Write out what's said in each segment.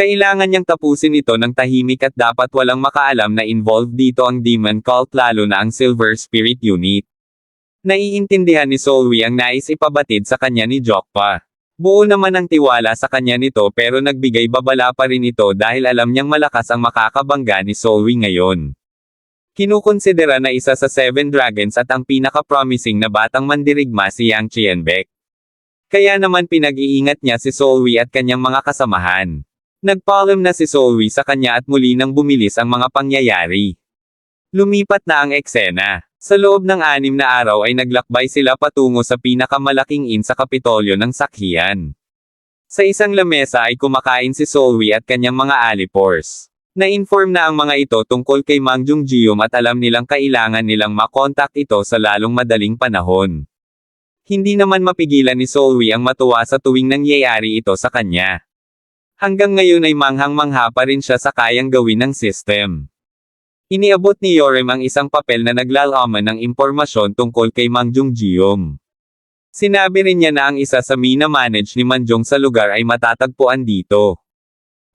Kailangan niyang tapusin ito ng tahimik at dapat walang makaalam na involved dito ang demon cult lalo na ang Silver Spirit Unit. Naiintindihan ni Solwi ang nais ipabatid sa kanya ni Jokpa. Buo naman ang tiwala sa kanya nito pero nagbigay babala pa rin ito dahil alam niyang malakas ang makakabangga ni Solwi ngayon. Kinukonsidera na isa sa Seven Dragons at ang pinaka-promising na batang mandirigma si Yang Qianbek. Kaya naman pinag-iingat niya si Solwi at kanyang mga kasamahan. Nagpaalam na si Solwi sa kanya at muli nang bumilis ang mga pangyayari. Lumipat na ang eksena. Sa loob ng anim na araw ay naglakbay sila patungo sa pinakamalaking inn sa Kapitolyo ng Sakhian. Sa isang lamesa ay kumakain si Solwi at kanyang mga alipors. Na-inform na ang mga ito tungkol kay Mang Jungjium at alam nilang kailangan nilang makontak ito sa lalong madaling panahon. Hindi naman mapigilan ni Solwi ang matuwa sa tuwing nangyayari ito sa kanya. Hanggang ngayon ay manghang-mangha pa rin siya sa kayang gawin ng system. Iniabot ni Yorem ang isang papel na naglalaman ng impormasyon tungkol kay Mang Jungjium. Sinabi rin niya na ang isa sa mina-manage ni Manjong sa lugar ay matatagpuan dito.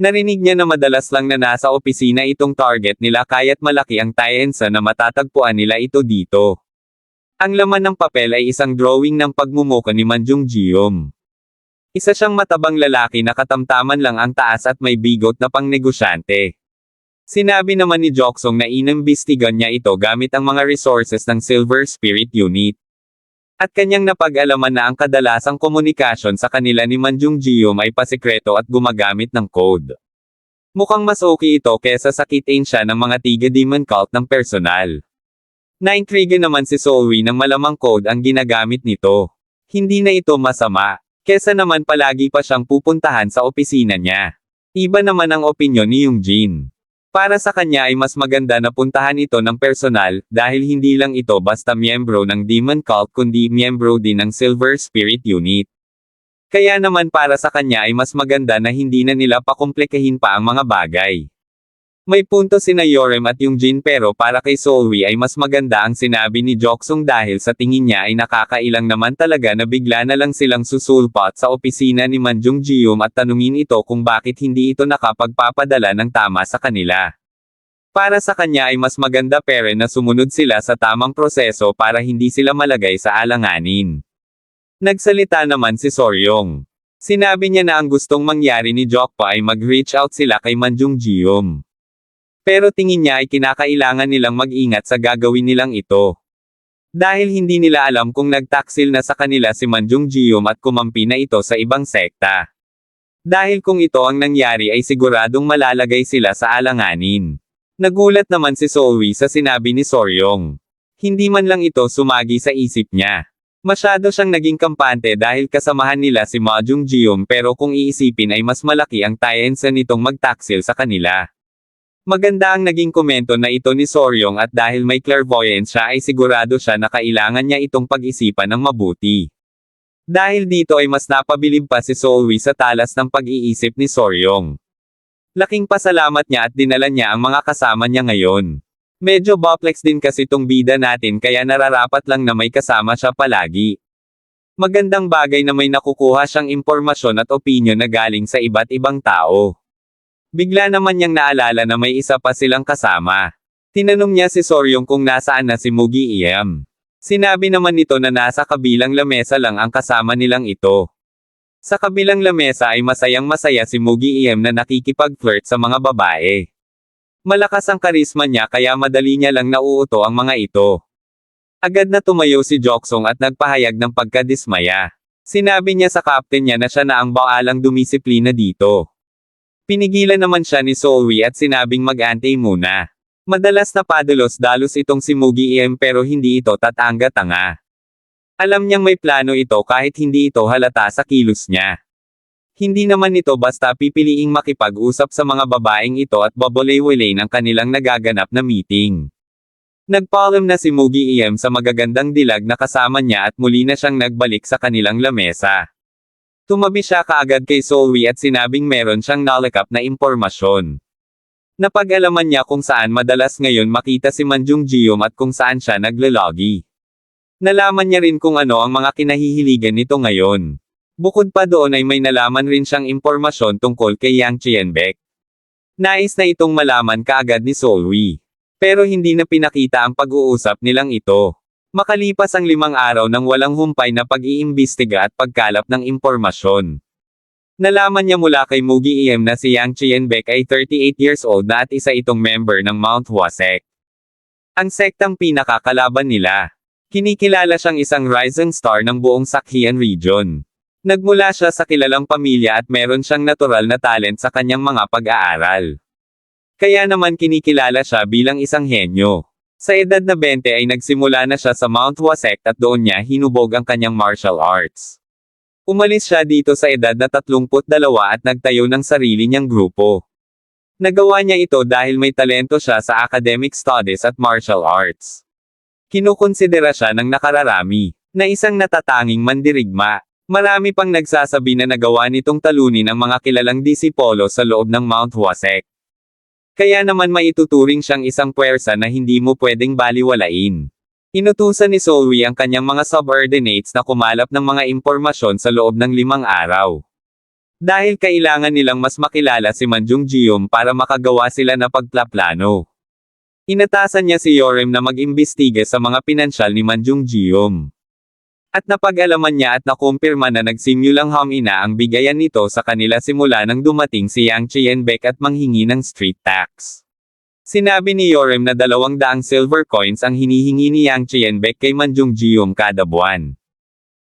Narinig niya na madalas lang na nasa opisina itong target nila kaya't malaki ang Tiensa na matatagpuan nila ito dito. Ang laman ng papel ay isang drawing ng pagmumuka ni Manjung Jiom. Isa siyang matabang lalaki na katamtaman lang ang taas at may bigot na pangnegosyante. Sinabi naman ni Joksong na inimbestigan niya ito gamit ang mga resources ng Silver Spirit Unit. At kanyang napag-alaman na ang kadalasang komunikasyon sa kanila ni Manjung Jium ay pasikreto at gumagamit ng code. Mukhang mas okay ito kesa sakitin siya ng mga tiga demon cult ng personal. Naintrigue naman si Solwi ng malamang code ang ginagamit nito. Hindi na ito masama, kesa naman palagi pa siyang pupuntahan sa opisina niya. Iba naman ang opinyon ni Yung Jin. Para sa kanya ay mas maganda na puntahan ito ng personal, dahil hindi lang ito basta miyembro ng Demon Cult kundi miyembro din ng Silver Spirit Unit. Kaya naman para sa kanya ay mas maganda na hindi na nila pakomplikahin pa ang mga bagay. May punto sina Yorem at yung Jin pero para kay Solwi ay mas maganda ang sinabi ni Joksong dahil sa tingin niya ay nakakailang naman talaga na bigla na lang silang susulpot sa opisina ni Manjung Jium at tanungin ito kung bakit hindi ito nakapagpapadala ng tama sa kanila. Para sa kanya ay mas maganda pere na sumunod sila sa tamang proseso para hindi sila malagay sa alanganin. Nagsalita naman si Soryong. Sinabi niya na ang gustong mangyari ni Jokpa ay mag-reach out sila kay Manjung Jium. Pero tingin niya ay kinakailangan nilang mag-ingat sa gagawin nilang ito. Dahil hindi nila alam kung nagtaksil na sa kanila si Manjung Jium at kumampi na ito sa ibang sekta. Dahil kung ito ang nangyari ay siguradong malalagay sila sa alanganin. Nagulat naman si Solwi sa sinabi ni Soryong. Hindi man lang ito sumagi sa isip niya. Masyado siyang naging kampante dahil kasamahan nila si Majung Jium pero kung iisipin ay mas malaki ang tayensa nitong magtaksil sa kanila. Maganda ang naging komento na ito ni Soryong at dahil may clairvoyance siya ay sigurado siya na kailangan niya itong pag-isipan ng mabuti. Dahil dito ay mas napabilib pa si Solwi sa talas ng pag-iisip ni Soryong. Laking pasalamat niya at dinala niya ang mga kasama niya ngayon. Medyo boplex din kasi tong bida natin kaya nararapat lang na may kasama siya palagi. Magandang bagay na may nakukuha siyang impormasyon at opinyon na galing sa iba't ibang tao. Bigla naman niyang naalala na may isa pa silang kasama. Tinanong niya si Soryong kung nasaan na si Mugi Iem. Sinabi naman nito na nasa kabilang lamesa lang ang kasama nilang ito. Sa kabilang lamesa ay masayang masaya si Mugi Iem na nakikipag-flirt sa mga babae. Malakas ang karisma niya kaya madali niya lang nauuto ang mga ito. Agad na tumayo si Joksong at nagpahayag ng pagkadismaya. Sinabi niya sa captain niya na siya na ang baalang dumisiplina dito. Pinigilan naman siya ni Solwi at sinabing mag-antay muna. Madalas na padalos-dalos itong si Mugi Iem pero hindi ito tatanga-tanga. Alam niyang may plano ito kahit hindi ito halata sa kilos niya. Hindi naman ito basta pipiliing makipag-usap sa mga babaeng ito at babolay-walay ng kanilang nagaganap na meeting. Nagpaalam na si Mugi Iem sa magagandang dilag na kasama niya at muli na siyang nagbalik sa kanilang lamesa. Tumabi siya kaagad kay Solwi at sinabing meron siyang nalakap na impormasyon. Napag-alaman niya kung saan madalas ngayon makita si Manjung Jium at kung saan siya naglalogi. Nalaman niya rin kung ano ang mga kinahihiligan nito ngayon. Bukod pa doon ay may nalaman rin siyang impormasyon tungkol kay Yang Chienbek. Nais na itong malaman kaagad ni Solwi. Pero hindi na pinakita ang pag-uusap nilang ito. Makalipas ang limang araw ng walang humpay na pag-iimbestiga at pagkalap ng impormasyon. Nalaman niya mula kay Mugi EM na si Yang Chienbek ay 38 years old na at isa itong member ng Mount Hua sect. Ang sektang pinakakalaban nila. Kinikilala siyang isang rising star ng buong Sakhian region. Nagmula siya sa kilalang pamilya at meron siyang natural na talent sa kanyang mga pag-aaral. Kaya naman kinikilala siya bilang isang henyo. Sa edad na 20 ay nagsimula na siya sa Mount sect at doon niya hinubog ang kanyang martial arts. Umalis siya dito sa edad na 32 at nagtayo ng sarili niyang grupo. Nagawa niya ito dahil may talento siya sa academic studies at martial arts. Kinukonsidera siya ng nakararami, na isang natatanging mandirigma. Marami pang nagsasabi na nagawa nitong talunin ang mga kilalang disipolo sa loob ng Mount Huasek. Kaya naman maituturing siyang isang puwersa na hindi mo pwedeng baliwalain. Inutusan ni Solwi ang kanyang mga subordinates na kumalap ng mga impormasyon sa loob ng limang araw. Dahil kailangan nilang mas makilala si Manjung Jium para makagawa sila na pagplaplano. Inatasan niya si Yorem na mag-imbestiga sa mga pinansyal ni Manjung Jium. At napag-alaman niya at nakumpirma na nagsimulang hamina ang bigayan nito sa kanila simula nang dumating si Yang Chienbek at manghingi ng street tax. Sinabi ni Yorem na dalawang daang silver coins ang hinihingi ni Yang Chienbek kay Manjung Jium kada buwan.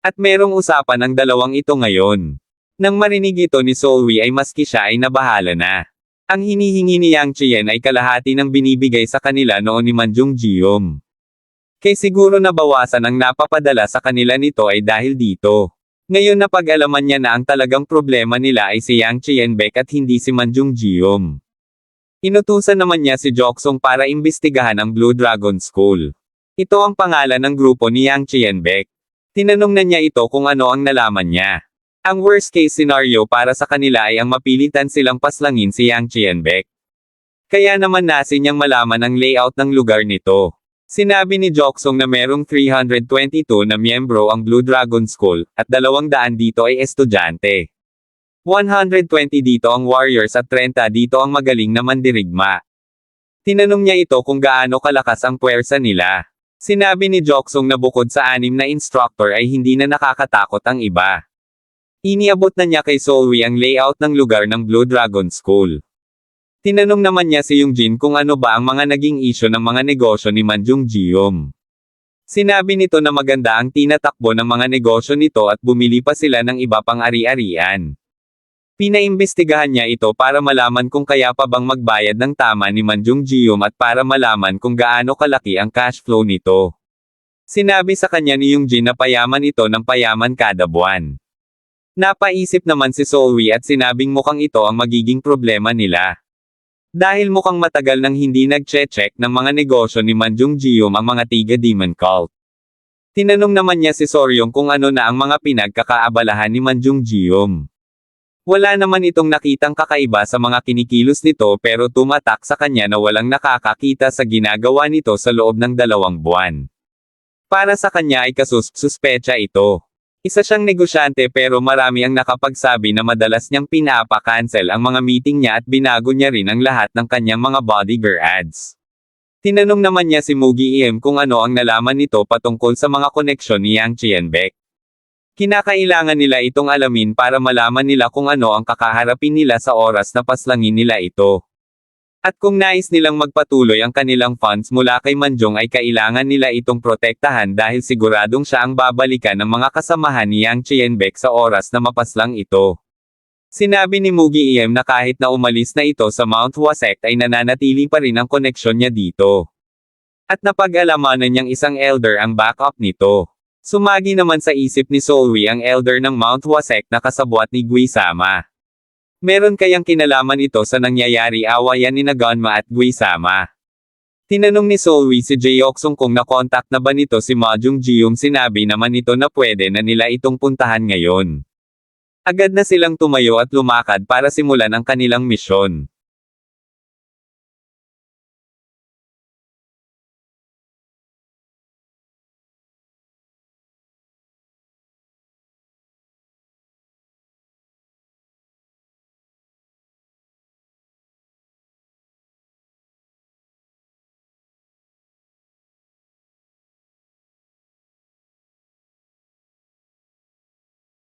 At merong usapan ang dalawang ito ngayon. Nang marinig ito ni Solwi ay maski siya ay nabahala na. Ang hinihingi ni Yang Chien ay kalahati ng binibigay sa kanila noon ni Manjung Jium. Kay siguro nabawasan ang napapadala sa kanila nito ay dahil dito. Ngayon na pag-alaman niya na ang talagang problema nila ay si Yang Chienbek at hindi si Manjung Jium. Inutusan naman niya si Joksong para imbestigahan ang Blue Dragon School. Ito ang pangalan ng grupo ni Yang Chienbek. Tinanong na niya ito kung ano ang nalaman niya. Ang worst case scenario para sa kanila ay ang mapilitan silang paslangin si Yang Chienbek. Kaya naman nasin niyang malaman ang layout ng lugar nito. Sinabi ni Joksong na merong 322 na miyembro ang Blue Dragon School, at 200 dito ay estudyante. 120 dito ang warriors at 30 dito ang magaling na mandirigma. Tinanong niya ito kung gaano kalakas ang puwersa nila. Sinabi ni Joksong na bukod sa anim na instructor ay hindi na nakakatakot ang iba. Iniabot na niya kay Solwi ang layout ng lugar ng Blue Dragon School. Tinanong naman niya si Yungjin kung ano ba ang mga naging isyo ng mga negosyo ni Manjung Jium. Sinabi nito na maganda ang tinatakbo ng mga negosyo nito at bumili pa sila ng iba pang ari-arian. Pinaimbestigahan niya ito para malaman kung kaya pa bang magbayad ng tama ni Manjung Jium at para malaman kung gaano kalaki ang cash flow nito. Sinabi sa kanya ni Yungjin na payaman ito ng payaman kada buwan. Napaisip naman si Solwi at sinabing mukhang ito ang magiging problema nila. Dahil mukhang matagal nang hindi nag-check ng mga negosyo ni Manjung Jium ang mga tiga Demon Cult. Tinanong naman niya si Soryong kung ano na ang mga pinagkakaabalahan ni Manjung Jium. Wala naman itong nakitang kakaiba sa mga kinikilos nito pero tumatak sa kanya na walang nakakakita sa ginagawa nito sa loob ng dalawang buwan. Para sa kanya ay kasus-suspecha ito. Isa siyang negosyante pero marami ang nakapagsabi na madalas niyang pinapa-cancel ang mga meeting niya at binago niya rin ang lahat ng kanyang mga bodyguard ads. Tinanong naman niya si Mugi Im kung ano ang nalaman nito patungkol sa mga koneksyon ni Yang Chienbek. Kinakailangan nila itong alamin para malaman nila kung ano ang kakaharapin nila sa oras na paslangin nila ito. At kung nais nilang magpatuloy ang kanilang funds mula kay Manjong ay kailangan nila itong protektahan dahil siguradong siya ang babalikan ng mga kasamahan ni Yang Chienbek sa oras na mapaslang ito. Sinabi ni Mugi Iem na kahit na umalis na ito sa Mount Huasek ay nananatili pa rin ang koneksyon niya dito. At napag-alamanan niyang isang elder ang backup nito. Sumagi naman sa isip ni Solwi ang elder ng Mount Huasek na kasabwat ni Guisama. Meron kayang kinalaman ito sa nangyayari awayan ni Naganma at Guisama? Tinanong ni Solwi si Jaeoksung kung nakontak na ba nito si Majung Jium sinabi naman ito na pwede na nila itong puntahan ngayon. Agad na silang tumayo at lumakad para simulan ang kanilang misyon.